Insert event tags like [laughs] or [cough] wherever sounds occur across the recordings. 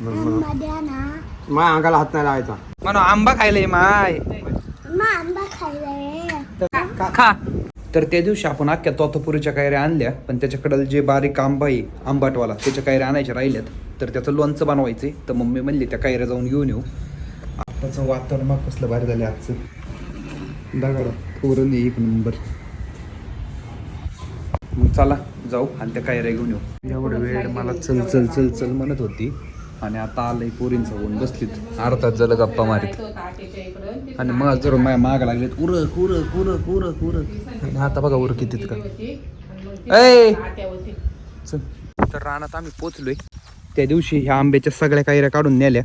आंबा द्या ना माय अंगाला हात नाही लावायचा. म्हणून आंबा खायलाय माय. मग आंबा खायला. खा. तर त्या दिवशी आपण अख्ख्या तोतापुरीच्या कैऱ्या आणल्या पण त्याच्याकडं जे बारीक आंबा आहे आंबाटवाला त्याच्या कैऱ्या आणायच्या राहिल्यात. तर त्याचं लोणचं बनवायचंय. तर मम्मी म्हणली त्या कैऱ्या जाऊन घेऊन येऊ. आत्ताचं वातावरण मग कसलं भारी झालं आजचं. दगड पुरण एक नंबर. मग चला जाऊ आणि त्या कैऱ्या घेऊन येऊ. एवढं वेळ मला चल चल चल चल म्हणत होती. आणि आता आलंय पोरींचा होऊन बसलीत. अर्थात झालं गप्पा मारीत. आणि मग जर माझ्या माग लागलेत. उर उरक उरक कुर कुर आणि आता बघा उरक कितीत का ऐ! चल. तर रानात आम्ही पोचलोय. त्या दिवशी ह्या आंब्याच्या सगळ्या कायऱ्या काढून नेल्या.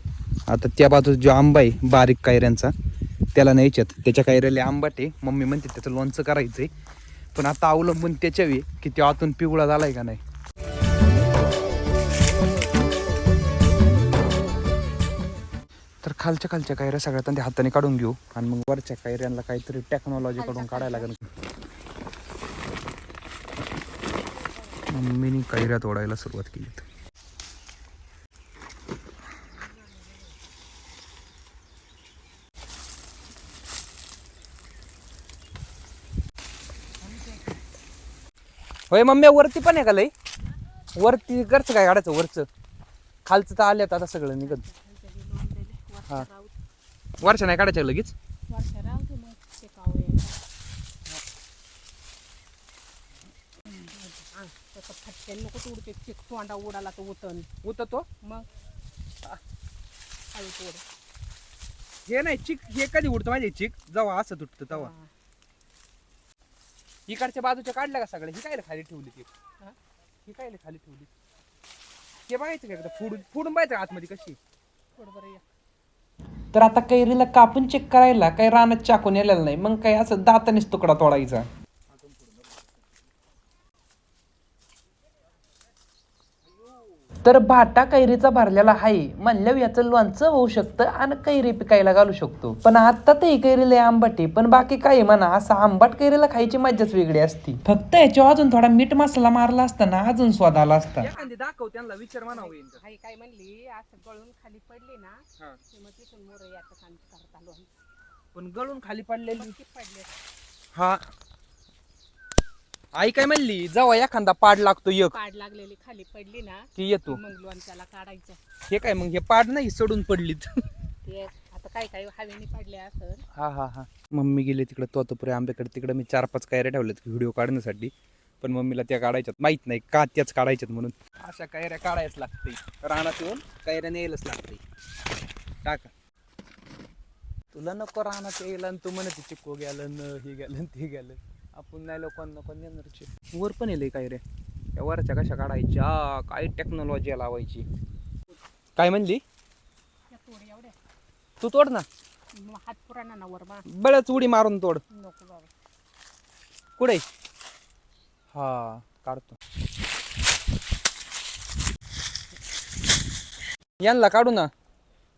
आता त्या बाजूस जो आंबा आहे बारीक कायऱ्यांचा त्याला न्यायच्यात. त्याच्या कायऱ्याला आंबाटे मम्मी म्हणते त्याचं लोणचं करायचंय. पण आता अवलंबून त्याच्यावी की तो आतून पिवळा झालाय का नाही? तर खालच्या खालच्या कायऱ्या सगळ्यात आधी हाताने काढून घेऊ. आणि मग वरच्या कायऱ्यांना काहीतरी टेक्नॉलॉजी कडून काढायला लागेल. मम्मीनी कैऱ्या तोडायला सुरुवात केली होय मम्मी वरती पण आहे का लई? वरती करचं काय काढायचं? वरचं. खालचं तर आल्यात आता सगळं निघत. हा. वर्ष नाही काढायचं लगेच? नको उडते चिक तोंडा उडाला तर उतन उततो मग? हळू पोड हे नाही चिक हे कधी उडतं माझे चिक? जेव्हा असं तुटतं तेव्हा. इकडच्या बाजूच्या काढल्या का सगळ्या? ही काय खाली ठेवली ती? हा? ही काय खाली ठेवली? हे बघायचं का एकदा? फोडून फोडून पाहायचं आतमध्ये कशी? थोडं बरं या. तर आता कैरीला कापून चेक करायला काही रानात चाकून आलेला नाही. मग काय असं दातानेच तुकडा तोडायचा. तर भाटा कैरीचा भरलेला आहे म्हणल्यावर याचं लोणचं होऊ शकतं आणि कैरी पिकायला घालू शकतो. पण आता तर ही कैरी लय आंबट आहे पण बाकी काय म्हणा असं आंबट कैरीला खायची मजाच वेगळी असती. फक्त याच्यावर अजून थोडा मीठ मसाला मारला असता ना अजून स्वाद आला असता. दाखव त्यांना विचार म्हणावं काय म्हणली असं गळून खाली पडली ना हा. की मग तिथून मोर याचं काम करत आलो आम्ही. पण गळून खाली पडलेली पडले हा. आई काय म्हणली जेव्हा एखादा पाड लागतो एक. पाड लागलेली खाली पडली ना की येतो. मग लोणच्याला काढायचं. हे काय मग हे पाड नाही सोडून पडलीत. ते आता काय काय हवेने पडले असं. हा हा हा. मम्मी गेले तिकडे तोतपुरे आंब्याकडे. तिकडे मी चार पाच कायऱ्या ठेवल्यात व्हिडिओ काढण्यासाठी. पण मम्मीला त्या काढायच्यात माहीत नाही का त्याच काढायच्यात म्हणून. अशा कायऱ्या काढायच लागते रानात येऊन कायऱ्या न्यायलाच लागते टाका. तुला नको रानात यायला आणि तू म्हणत चिक्को गेलं न हे गेलं न ते गेलं. आपण नाही लोकांना पण येणार वर पण येईल काय रे? या वरच्या कशा काढायच्या? काय टेक्नॉलॉजी लावायची? काय म्हणली? त्या एवढ्या. तू तोड ना. मग हात पुराणा ना वर बळच उडी मारून तोड. नको बाबा. कुठे? हा काढतो. यांना काढू ना.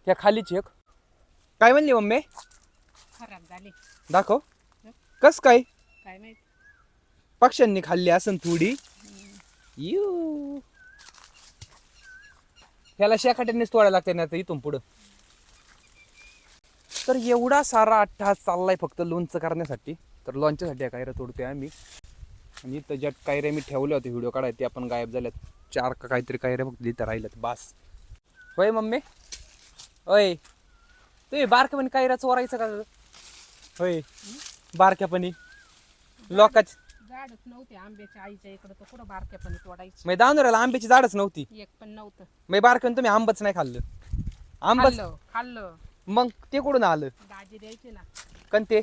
त्या खालीच एक. काय म्हणली मम्मी? खराब झाली. दाखव. कस काय? काय माहीत. पक्ष्यांनी खाल्ली असन थोडी. यू. ह्याला शेकाट्यानेच तोडायला लागते ना इथून पुढं. तर एवढा सारा अट्टहास चाललाय फक्त लोणचं करण्यासाठी. तर लोणच्यासाठी कायऱ्या तोडतोय आम्ही. आणि इथं ज्या कायऱ्या मी ठेवल्या होत्या व्हिडिओ काढाय त्या पण गायब झाल्यात. चार का काहीतरी कायऱ्या फक्त इथं राहिल्यात बास. होय मम्मी? होय. तुम्ही बारक्यापणी कायऱ्या चोरायचं का? होय. बारक्यापणी लोकाच झाडच नव्हते आंब्याच्या आईच्या इकडं तर कुठं बारक्यापणी तोडायची. मग दानोऱ्याला आंब्याची झाडच नव्हती. एक पण नव्हतं. मग बारकाईने तुम्ही आंबच नाही खाल्लं. आंबच खाल्लं खाल्लं. मग ते कुठून आलं? दाजी द्यायचे ना. कण ते?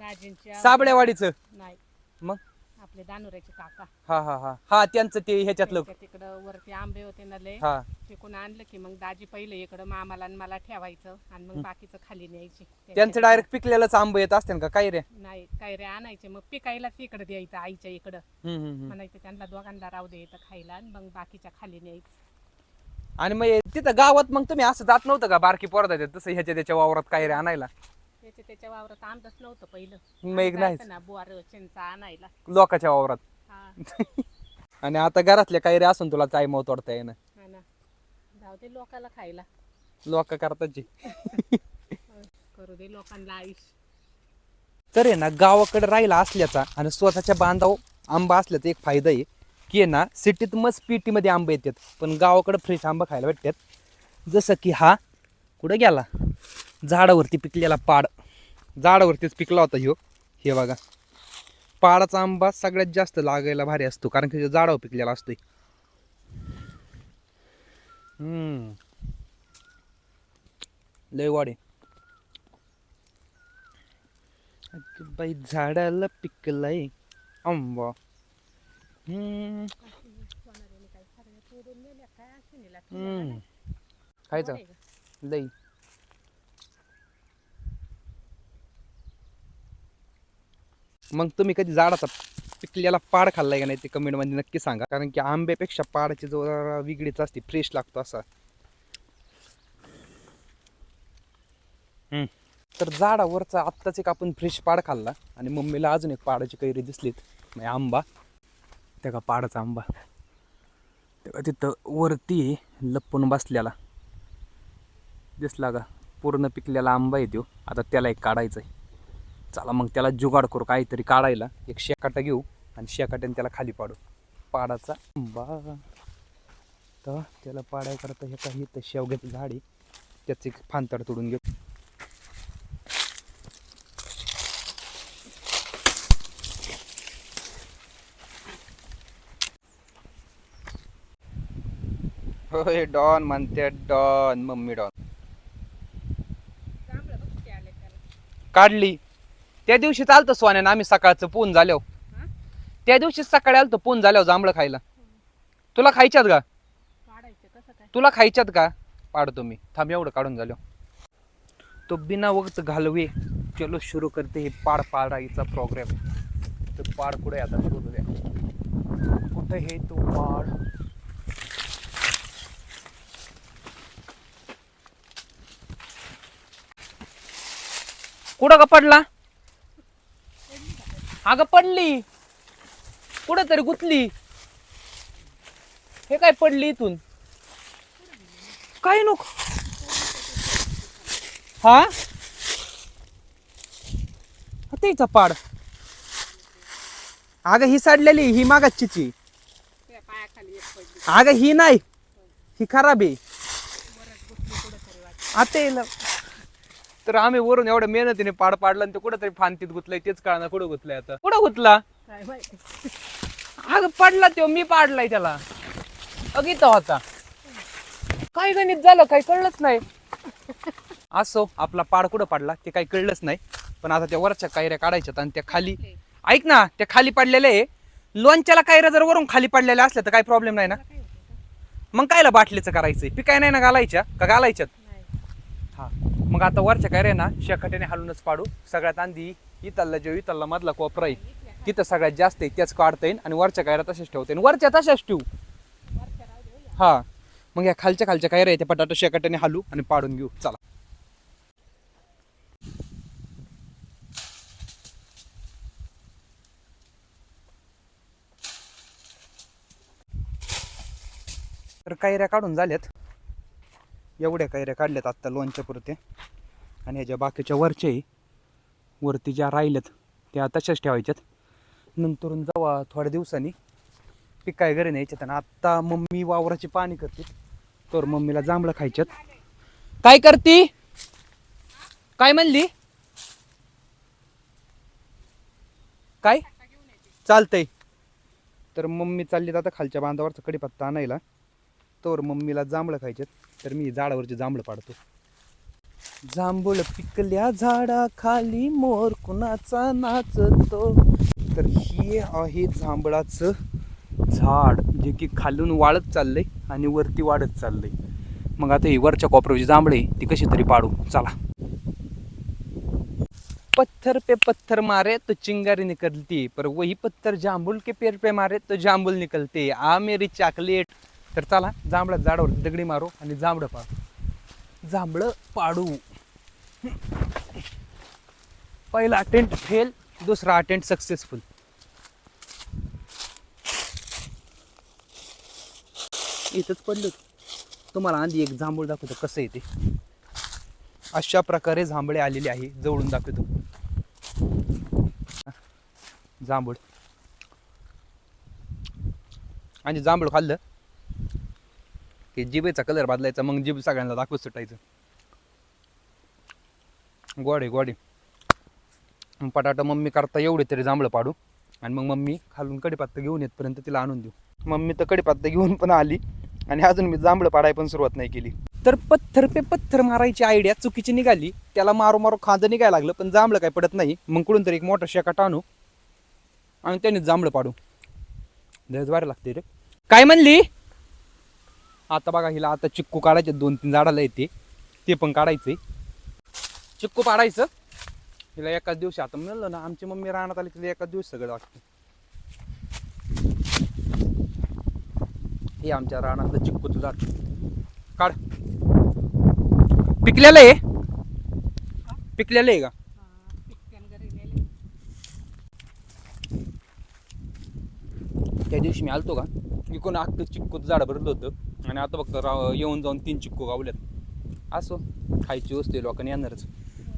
दाजींच्या साबळेवाडीचं? नाही. मग? आपले दानुऱ्याचे काका. हा हा हा. हा त्यांचं ते ह्याच्यातलं. त्यांच्या तिकडं वरती आंबे होते ना लय. हा. तिकून आणलं की मग दाजी पहिले इकडं मामाला आणि मला ठेवायचं आणि मग बाकीचं खाली न्यायची. त्यांचं डायरेक्ट पिकलेलंच आंब येत असते का? काय रे? नाही काय रे आणायचे. मग पिकायला तिकडं द्यायचं आईच्या इकडं. हम्म, हम्म, हम्म. म्हणायचं त्यांना दोघांना राहू द्यायचं खायला आणि मग बाकीच्या खाली न्यायचं. आणि मग हे तिथं गावात मग तुम्ही असं जात नव्हतं का? बारकी पोरदा देत तसं ह्याच्या त्याच्या वावरात काय रे आणायला? त्याच्या त्याच्या वावरात नव्हतं पहिलं. मग एक नाही जायचं ना बुवार चिंचा आणायला. लोकांच्या वावरात. हा. [laughs] आणि आता घरातल्या काय रे असून तुला चाय मग तोडता येणं हा ना. जाऊ दे लोकाला खायला. लोक करताची करू दे लोकांना आयुष तर आहे ना गावाकडे राहिला असल्याचा आणि स्वतःच्या बांधाव आंबा असल्याचा एक फायदा आहे की आहे ना सिटीत मस्त पेटीमध्ये आंबे येतात पण गावाकडे फ्रेश आंबा खायला भेटतात. जसं की हा कुठं गेला? झाडावरती पिकलेला पाड. झाडावरतीच पिकला होता ह्यो. हे बघा. पाडाचा आंबा सगळ्यात जास्त लागायला भारी असतो कारण की झाडावर पिकलेला असतोय. लय वाडे बाई झाडाला पिकलाय आंबा. खायचं. लई. मग तुम्ही कधी झाडाचा पिकलेला पाड खाल्लाय का नाही ते कमेंटमध्ये नक्की सांगा. कारण की आंब्यापेक्षा पाडाची जो जरा वेगळीच असते फ्रेश लागतो असा. तर झाडावरचा आत्ताच एक आपण फ्रेश पाड खाल्ला आणि मम्मीला अजून एक पाडाची कैरी दिसलीत. म्हणजे आंबा. त्या का पाडाचा आंबा. तेव्हा तिथं वरती लपून बसलेला. दिसला का? पूर्ण पिकलेला आंबा आहे तो आता त्याला एक काढायचा आहे चला मग त्याला जुगाड करू काहीतरी काढायला. एक शेकाटा घेऊ आणि शेकाट्याने त्याला खाली पाडू. पाडाचा आंबा. तर त्याला पाडाय करता हे काही तर शेवग्याचं झाड. आहे त्याचं एक फांतड तोडून घेऊ. होय डॉन म्हणते डॉन मम्मी डॉन. काढली. त्या दिवशी चालतं सोन्यानं आम्ही सकाळचं पून झालो त्या दिवशी सकाळी आलतो पून झाल्यावर जांभळं खायला. तुला खायच्यात का? काढायचं कसं काय? तुला खायच्यात का? पाडतो मी. थांब एवढं काढून झालो. तो बिना वक्त घालवे चलो सुरू करते हे पाड पाडायचा प्रोग्राम तो पाड कुठे आता? शोधू द्या. कुठे हे तो पाड? कुठं का पडला? अगं पडली. कुठं तरी गुतली. हे काय पडली इथून? काय नको? हा? त्याचा पाड. अगं ही सडलेली ही मागाची त्या पायाखाली एक पडली अगं ही नाही ही खराब आहे. आता येईल. तर आम्ही वरून एवढ्या मेहनतीने पाड पाडलं आणि ते कुठं तरी फांतीत गुतलंय तेच कळणार कुठं गुतलंय आता. कुठं गुतला? काय माहिती. अगं पडला तो मी पाडलाय त्याला. अगित होता. काय गणित झालं काही कळलंच नाही. असो आपला पाड कुठं पाडला ते काही कळलंच नाही. पण आता त्या वरच्या कायऱ्या काढायच्यात आणि त्या खाली ऐक ना त्या खाली पडलेल्या आहे. लोणच्याला कायऱ्या जर वरून खाली पडलेल्या असल्या तर काही प्रॉब्लेम नाही ना? मग कायला बाटलीचं करायचंय? पिकाय नाही ना घालायच्या? का घालायच्यात? हा. मग आता वरच्या काय ना शेकाट्याने हालूनच पाडू. सगळ्यात आंधी इथला जो इथला मधला कोपरा आहे. तिथं सगळ्यात जास्त आहे त्याच काढता येईल आणि वरच्या कायरा तसेच ठेवता येईल वरच्या तशाच ठेवू. हा. मग या खालच्या खालच्या कायऱ्या आहे त्या शेकाट्याने हालू आणि पाडून घेऊ. चला. तर कायऱ्या काढून झाल्यात. एवढ्या कायऱ्या काढल्यात आत्ता लोणच्या पुरते. आणि ह्याच्या बाकीच्या वरच्याही वरती ज्या राहिल्यात त्या तशाच ठेवायच्यात. नंतरून जावा थोड्या दिवसांनी. पिकाय काय घरी न्यायच्यात आणि आत्ता मम्मी वावराची पाणी करते. तर मम्मीला जांभळं खायच्यात. काय करती? काय म्हणली? काय? चालतंय. तर मम्मी चालली आता खालच्या बांधावरचा कडीपत्ता आणायला. तर मम्मीला जांभळं खायच्यात. तर मी झाडावरचे जांभळं पाडतो. जांभूळ पिकल्या झाडा खाली मोर कुणाचा नाचतो. तर हे आहे जांभळाचं झाड जे की खालून वाळत चाललंय आणि वरती वाढत चाललंय. मग आता ही वरच्या कोपऱ्याची जांभळे ती कशी तरी पाडू? चला. पत्थर पे पत्थर मारे तो चिंगारी निकलती पर वही पत्थर जांभूल के पेड़ पे मारे तो जांभूल निकलते. आ मेरी चॉकलेट. तर चला जांभळ्या झाडावर दगडी मारू आणि जांभळं पाडू. जांभळं पाडू. पहिला अटेंट फेल दुसरा अटेंट सक्सेसफुल इथंच पडलो. तुम्हाला आधी एक जांभूळ दाखवतो कसं येते अशा प्रकारे जांभळे आलेले आहे जवळून दाखवतो. जांभूळ. आणि जांभूळ खाल्लं. की जिभेचा कलर बदलायचा मग जीभ सगळ्यांना दाखवत सुटायचं. गोडे गोडे पटाटा मम्मी करता एवढे तरी जांभळं पाडू. आणि मग मम्मी खालून कडीपत्ता घेऊन येतपर्यंत तिला आणून देऊ. मम्मी तर कडीपत्ता घेऊन पण आली. आणि अजून मी जांभळं पाडाय पण सुरुवात नाही केली. तर पत्थर पे पत्थर मारायची आयडिया चुकीची निघाली. त्याला मारो मारो खांदं निघायला लागलं पण जांभळं काय पडत नाही. मग कुठून तरी एक मोठा शेकाट आणू. आणि त्याने जांभळं पाडू. लयच वारे लागते रे. काय म्हणली? आता बघा हिला आता चिक्कू काढायचे दोन तीन झाडाला येते. ते पण काढायचंय. चिक्कू पाडायचं. हिला एकाच दिवशी आता मिळलं ना आमची मम्मी राहण्यात आली तिला एकाच दिवस सगळं वाटतं. हे आमच्या रानातलं चिक्कूचं झाड काढ. पिकलेलं आहे. पिकलेलं आहे का? त्या दिवशी मी आलतो का? इकडून अख्खं चिक्कूचं झाड भरलं होतं. आणि आता फक्त राव येऊन जाऊन तीन चिक्कू गावल्यात. असो खायची वस्तू आहे लोकांनी येणारच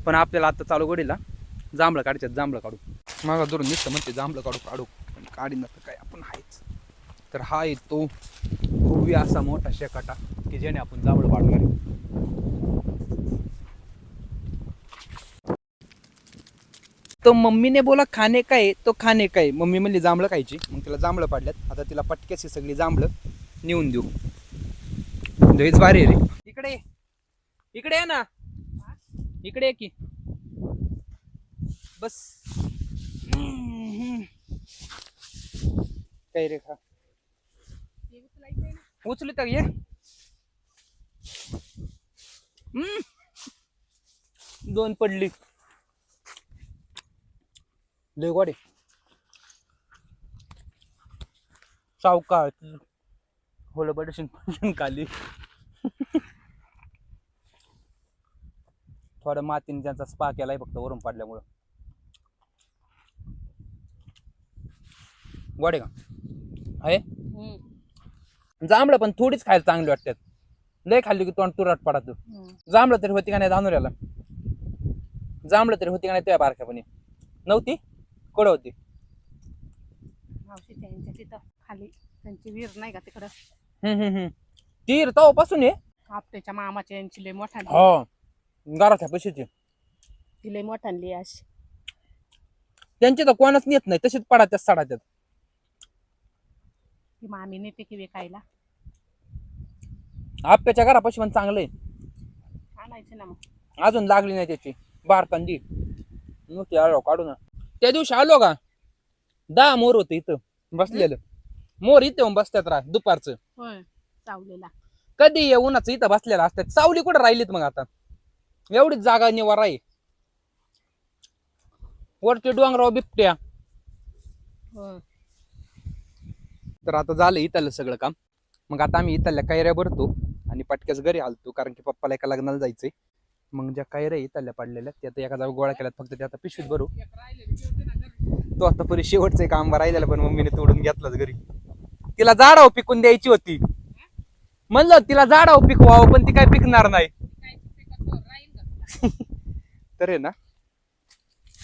पण आपल्याला आता चालू घडीला जांभळं काढायच्यात जांभळं काढू. मागा दुरून निघतं म्हणते जांभळं काढू काढू. पण काढी तर काय आपण आहेच. तर हा आहे तो भव्य असा मोठा शेकाटा की ज्याने आपण जांभळं पाडणार तो मम्मीने बोला खाणे काय? तो खाणे काय? मम्मी म्हणली जांभळं खायची. मग तिला जांभळं पाडल्यात. आता तिला पटक्याची सगळी जांभळं नेऊन देऊ. लईच भारी रे. इकडे इकडे ये ना. इकडे ये की. बस. काही रे खा. उचली तर ये. हम्म. दोन पडली. लय गोडे सावकाळ होलं बडशीन खाली. [laughs] थोडं मातीने त्यांचा स्पा केलाय फक्त वरून पाडल्यामुळं. गोडे का? आहे? जांभळं पण थोडीच खायला चांगली वाटतात. लय खाल्ली की तोंड तुरट पडत. जांभळं तरी होती का नाही धानुऱ्याला जांभळं तरी होती का नाही तुझ्या बारक्यापणी नव्हती? कडं होती. तिथं खाली. त्यांची विहीर नाही का तिकडं? हम्म हम्म हम्म. तीर तवापासून आहे आपल्याच्या मामाच्या यांची लय मोठा हो. घराच्या पैशाची. ती लय मोठाली अशी. त्यांची तर कोणच नेत नाही तशीच पडात्यात सडात्यात ती मामी नेते की विकायला आप्याच्या घरापाशी पण चांगलं आहे. आणायचे ना मग. अजून लागली नाही त्याची. बारकांदी नुसती आलो काढू ना त्या दिवशी आलो का? दहा मोर होते इथं बसलेलं. मोर इथं येऊन बसतात रा दुपारचं. होय. चावलेला. कधी ये उन्हाचं इथं बसलेलं असतात. सावली कुठं राहिलीत मग आता? एवढीच जागा निवार आहे. वरती डोंगराव बिबट्या. होय तर आता झालं इथलं सगळं काम. मग आता आम्ही इथल्या कैऱ्या भरतो आणि पटक्याच घरी आलतो कारण की पप्पाला एका लग्नाला जायचंय. मग ज्या कैऱ्या इथल्या पडलेल्या त्या आता एका जागा गोळ्या केल्यात फक्त त्या आता पिशवीत भरू. तो आता पुरी शेवटचं काम राहिलेलं पण मम्मीने तोडून घेतलाच घरी. तिला झाडाव पिकून द्यायची होती. म्हणलं तिला झाडाव पिकवावं पण ती काय पिकणार नाही. [laughs] तर आहे ना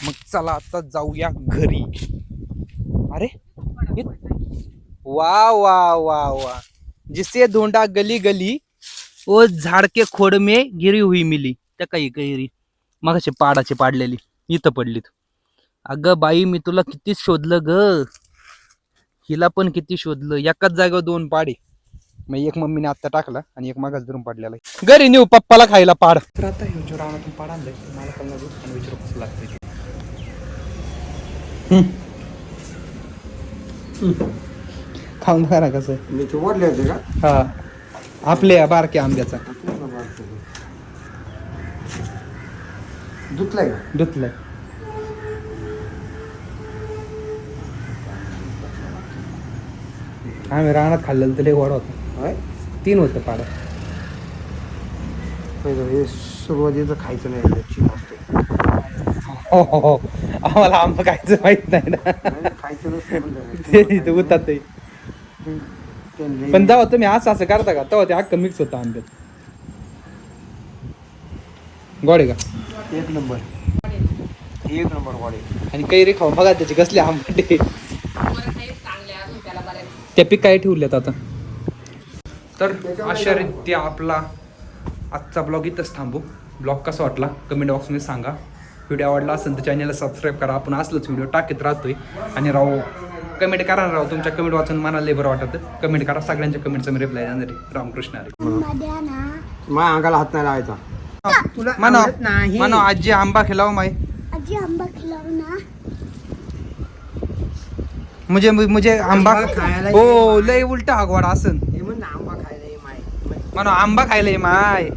मग चला आता जाऊया घरी. अरे वा वा वा वा. जिसे धोंडा गली गली ओ झाड के खोड मे गिरी हुई मिली. त्या काही कैरी मगाशी पाडाची पाडलेली इथं पडलीत. अगं बाई मी तुला किती शोधलं ग? हिला पण किती शोधलं? एकाच जागेवर दोन पाडे. मग एक मम्मीने आत्ता टाकला आणि एक मागास धरून पाडलेला आहे. घरी नेऊ पप्पाला खायला पाड. तर आता हे जो रानातून पाड आणलंय मला नाही आणि विचारू कसं लागतंय खाऊन बघा ना कसं. मी ते ओढले होते का? हा. आपल्या बारक्या आंब्याचा. धुतलाय का? धुतलाय. आम्ही रानात खाल्लेलं तर लय गोड होतं. होय? तीन होतं पाड. हे सुरुवातीचं खायचं नाही याची असते हो हो हो. आम्हाला आंबा खायचं माहीत नाही ना. नाही, खायचं उतात ते पण जेव्हा तुम्ही असं असं करता का? तेव्हा ते अख्खं मिक्स होतं आंब्यात. गोडे का? एक नंबर. एक नंबर वाडे आणि कैरी खाऊन बघा त्याचे कसले आंबटे त्या पीक काय ठेवल्यात आता? तर अशा रीत्या आपला आजचा ब्लॉग इथंच थांबू. ब्लॉग कसा वाटला? कमेंट बॉक्समध्ये सांगा. व्हिडिओ आवडला असेल तर चॅनलला सबस्क्राईब करा. आपण असलंच व्हिडिओ टाकत राहतोय. आणि राव कमेंट करा ना राव तुमच्या कमेंट वाचून मला लय बरं वाटतं. कमेंट करा. सगळ्यांच्या कमेंटचा मी रिप्लाय देणार आहे. रामकृष्ण हरी. ना माझ्या अंगाला हात नाही लावायचा. तुला म्हणा आवडत नाही. म्हणा आजी आंबा खिलाव माय आजी आंबा खिलाव ना. मुझे मुझे आंबा आंबा खायला हो लय उलटा आगवाड असन. म्हणून आंबा खायला आंबा खायला ये माय.